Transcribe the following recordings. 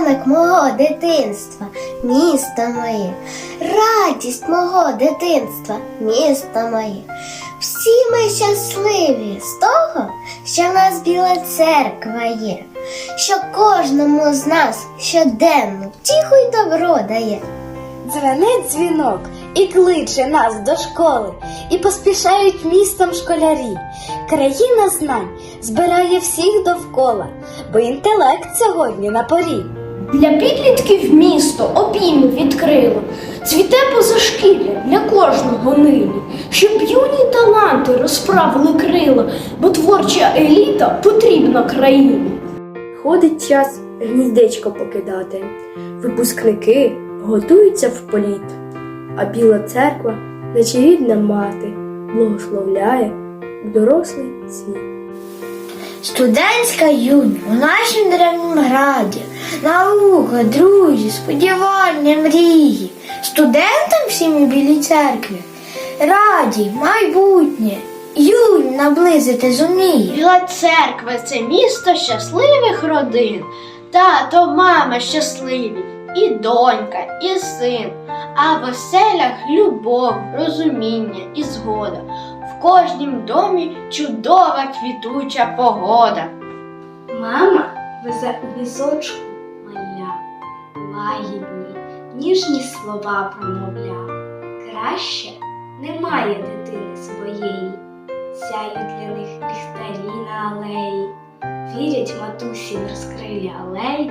ранок мого дитинства, місто моє, радість мого дитинства, місто моє. Всі ми щасливі з того, що в нас біла церква є, що кожному з нас щоденно тихо й добро дає. Дзвенить дзвінок і кличе нас до школи, і поспішають містом школярі. Країна знань збирає всіх довкола, бо інтелект сьогодні на порі. Для підлітків місто обійми відкрило, цвіте позашкілля для кожного нині, щоб юні таланти розправили крила, бо творча еліта потрібна країні. Ходить час гніздечко покидати. Випускники готуються в політ, а біла церква, наче рідна мати, благословляє дорослий світ. Студентська юнь у нашім древнім граді, наука, друзі, сподівання, мрії, студентам всім у білій церкві, раді, майбутнє, юнь наблизити зуміє. Біла церква це місто щасливих родин. Тато, мама щасливі, і донька, і син. А в оселях любов, розуміння і згода. В кожнім домі чудова квітуча погода. Мама везе у візочку маля, лагідні, ніжні слова промовля. Краще немає дитини своєї, сяють для них ліхтарі на алеї, вірять матусі в розкрилі алей,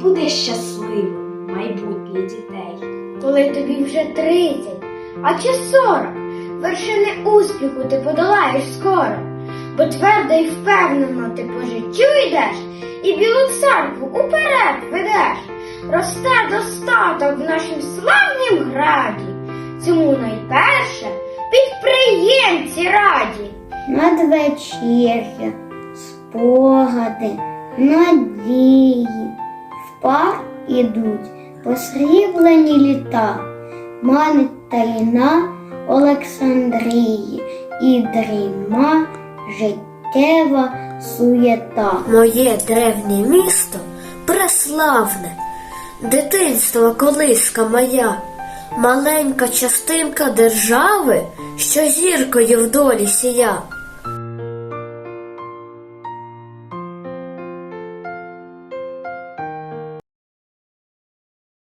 буде щасливим майбутнє дітей. Коли тобі вже тридцять, а чи сорок, вершини успіху ти подолаєш скоро, бо твердо і впевнено ти по життю йдеш, і білу церкву уперед ведеш. Росте достаток в нашім славнім граді. Цьому найперше підприємці раді. Надвечір'я, спогади, надії, в пар ідуть посріблені літа, манить таїна Олександрії і дріма життєва суєта. Моє древнє місто преславне, дитинство колиска моя, маленька частинка держави, що зіркою в долі сія.